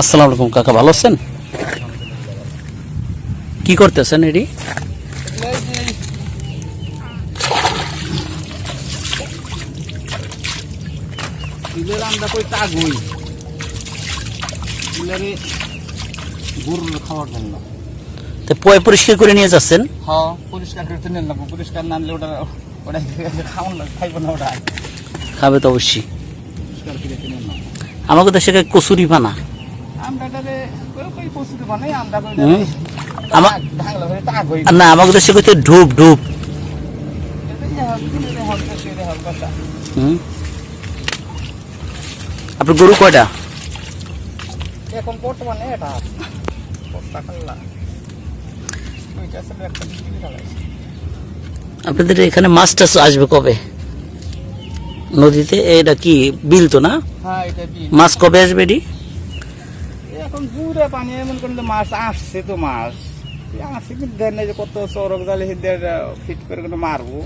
আসসালামু আলাইকুম কাকা ভালো আছেন? কি করতেছেন এটি ইলের আমরা কই তাগুই ইলেরে গরুর খাওয়ার জন্য। তো পয় পরিষ্কার করে নিয়ে যাচ্ছেন? হ্যাঁ পরিষ্কার করতে পরিষ্কার না ওটা ওটা খাওয়ান না খাইব না ওটা। খাবে তো অবশ্যই। পরিষ্কার করে নেন না আমাকে দেশে কচুরি পানা না আমাকে তো কইতে ঢুপ ঢুপ। আপনার গরু কয়টা? এখন বর্তমানে এটা আপনাদের এখানে মাছ টাছ আসবে কবে? নদীতে এটা কি বিল তো না? হ্যাঁ মাছ কবে আসবে এটি? এখন পুরা পানি এমন করলে মাছ আসছে তো মাছ। আসছে কিন্তু দেন নাই যে কত চরক জালে ফিট করে কোনো মারবো।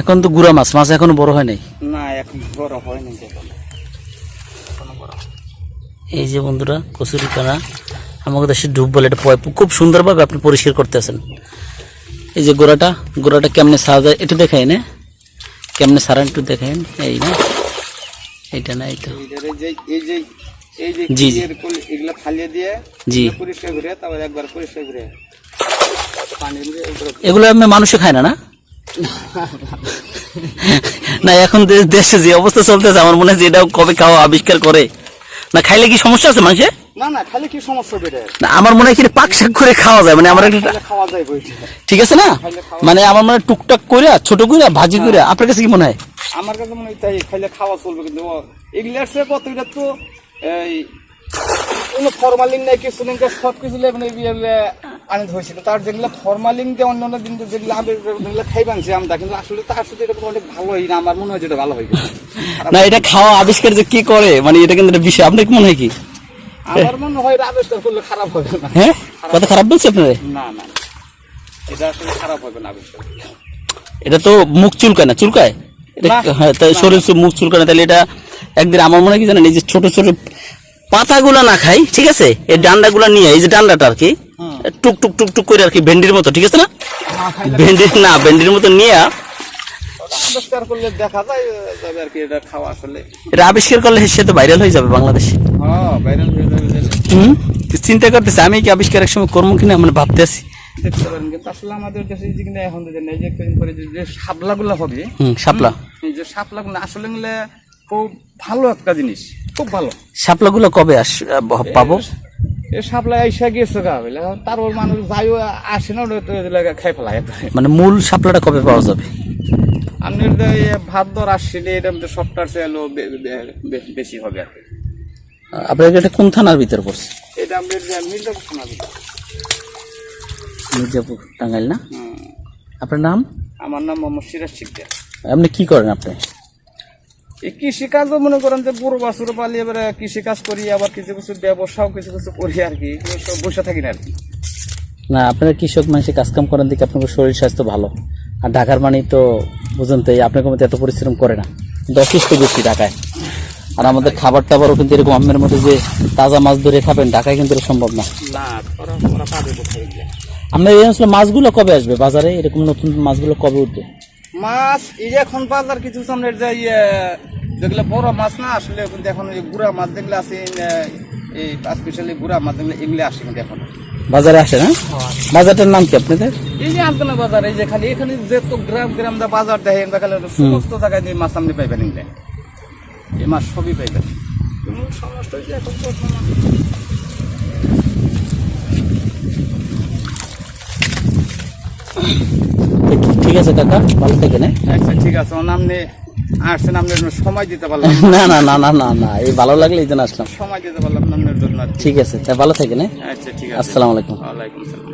এখন তো গুড়া মাছ মাছ এখনও বড় হয় নাই? না এখন বড় এখন বড় এই যে বন্ধুরা কচুরি পানা আমাকে দেশে ডুব বলে এটা খুব সুন্দরভাবে আপনি পরিষ্কার করতেছেন এই যে গোড়াটা গোড়াটা কেমনে সারা যায় এটা দেখাই না? কেমনে সারা একটু দেখাইন এই না? এইটা না এই যে এই যে জি, জি। কিলের ফালিয়ে দিয়ে জি। পরিষ্কার করে তারপর একবার পরিষ্কার করে পানি দিয়ে উপরে এগুলো আমি মানুষে খায় না না? না এখন দেশে যে অবস্থা চলতেছে আমার মনে হয় এটা কবে খাওয়া আবিষ্কার করে। না খাইলে কি সমস্যা আছে মানুষে না না খালি কি সমস্যা বেড়ে না আমার মনে হয় কি পাক শাক করে খাওয়া যায় মানে আমার একটা খাওয়া যায় ঠিক আছে না? মানে আমার মনে হয় টুকটাক করে ছোট করে ভাজি করে আপনার কাছে কি মনে হয়? আমার কাছে মনে হয় তাই খাইলে খাওয়া চলবে কিন্তু তো এই কোনো ফরমালিং নাই কিছু নেই সব কিছু মানে বিয়েলে আনি ধরেছিল। তার যেগুলো ফরমালিং দিয়ে অন্য অন্য দিন যেগুলো আমি যেগুলো খাই বানছি আমরা কিন্তু আসলে তার সাথে এটা অনেক ভালো হয় না আমার মনে হয় যেটা ভালো হয় না এটা খাওয়া আবিষ্কার যে কি করে মানে এটা কিন্তু একটা বিষয়। আপনার কি মনে হয় কি? আমার মনে হয় এটা আবিষ্কার করলে খারাপ হবে না। হ্যাঁ? কথা খারাপ বলছে আপনার? না না না। এটা আসলে খারাপ হবে না আবিষ্কার। এটা তো মুখ চুলকায় না চুলকায়? এটা হ্যাঁ তাই শরীর মুখ চুলকায় না তাহলে এটা একদিন আমার মনে হয় কি জানেন এই যে ছোট ছোট পাতাগুলো না খাই ঠিক আছে? এই ডান্ডাগুলো নিয়ে এই যে ডান্ডাটা আর কি টুক টুক টুক টুক করে আর কি ভেন্ডির মতো ঠিক আছে না? ভেন্ডি না ভেন্ডির মতো নিয়ে ওটা আবিষ্কার করলে দেখা যায় যাবে আর কি এটা খাওয়া আসলে এটা আবিষ্কার করলে সে তো ভাইরাল হয়ে যাবে বাংলাদেশে। হ্যাঁ ভাইরাল হয়ে যাবে হুম? চিন্তা করতেছে আমি কি আবিষ্কার এক সময় করব কিনা মানে ভাবতে আছি। দেখতে পারেন কিন্তু আসলে আমাদের দেশে যে কিনা এখন যে নেই যে কদিন পরে যে- যে শাপলাগুলো হবে হুম শাপলা। এই যে শাপলাগুলো আসলে খুব ভালো একটা জিনিস। খুব ভালো। শাপলাগুলো কবে আস পাবো? শাপলা এসে গেছে গা তারপর মানুষ যাইও আসে না খাই একবারে। মানে মূল শাপলাটা কবে পাওয়া যাবে? আপনি যে এই ভাত দর আসলে এটা বে- বে- বেশি হবে আর কি। আপনার এটা কোন থানার ভিতরে পড়ছে? এটা আমাদের মির্জাপুর শোনাবি মির্জাপুর টাঙ্গাইল না? আপনার নাম? আমার নাম মোহাম্মদ সিরাজ শিকদার। আপনি কি করেন আপনি? এই কৃষিকাজও মনে করেন যে পুরো বছর পালি এবারে কৃষিকাজ করি আবার কিছু কিছু ব্যবসাও কিছু কিছু করি আর কি সব বসে থাকি না আর কি। না আপনারা কৃষক মানুষের কাজকাম করার দিকে আপনার শরীর স্বাস্থ্য ভালো। আর ঢাকার মানে তো বুঝুন তো আপনার মধ্যে এত পরিশ্রম করে না। অসুস্থ বেশি ঢাকায়। আর আমাদের খাবার টাবারও কিন্তু এরকম আমের মধ্যে যে তাজা মাছ ধরে খাবেন ঢাকায় কিন্তু সম্ভব না? আপনার এই অঞ্চলে মাছগুলো কবে আসবে? বাজারে এরকম নতুন মাছগুলো কবে উঠবে? মাছ এই যে এখন বাজার কিছু সামনে যে ইয়ে, যেগুলো বড় মাছ না আসলে কিন্তু এখন এই গুড়া মাছ যেগুলো আছে এই, স্পেশালি গুড়া মাছ যেগুলো এগুলো আসে কিন্তু এখন। বাজারে আসে না? বাজারটার নাম কি আপনাদের? এই যে আন্তনা বাজার এই যে খালি এখানে যে তো গ্রাম গ্রাম দা বাজার দেখেন বা খালি সমস্ত জায়গায় যে মাছ আপনি পাইবেন এগুলো। এই মাছ সবই পাইবেন। হয়েছে এখন বর্তমান ঠিক আছে কাকা? ভালো থাকেন হ্যাঁ? আচ্ছা ঠিক আছে। আপনি নাম নিয়ে আসছেন আপনার জন্য সময় দিতে পারলাম না। না না না না না এই ভালো লাগলে এই জন্য আসলাম। সময় দিতে পারলাম না আপনার জন্য ঠিক আছে ভালো থাকেন হ্যাঁ? আচ্ছা ঠিক আছে। আসসালামু আলাইকুম। ওয়ালাইকুম আসসালাম।